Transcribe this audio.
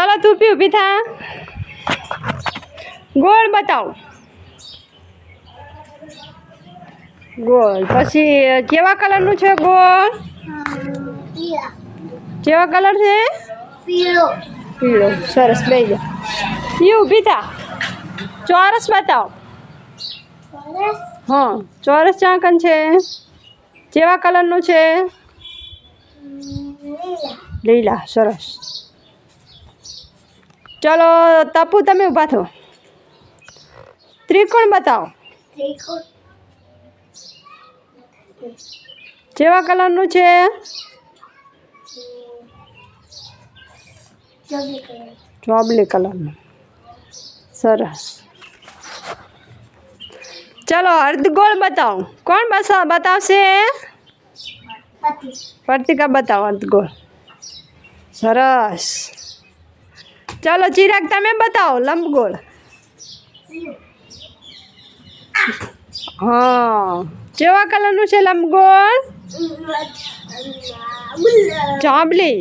હાથ ઊભી ઊભી થા ગોળ બતાવો ગોળ પછી કેવા કલરનું છે ગોળ કેવા કલર છે? પીળો પીળો સરસ લઈ જા એ ઊભી થા ચોરસ બતાવો હા ચોરસ ચાંકન છે કેવા કલરનું છે? લીલા સરસ ચલો તપુ તમે ઊભા થો. ત્રિકોણ બતાવો. જેવા કેવા કલરનું છે? ચોબી ચોબલી કલરનું. સરસ. ચલો અર્ધગોળ બતાવો. કોણ બતાવશે? પ્રતિકા બતાવો અર્ધગોળ. સરસ. ચલો ચિરાગ તમે બતાવો લંબગોળ. હા કેવા કલરનું છે લંબગોળ? ચોબલી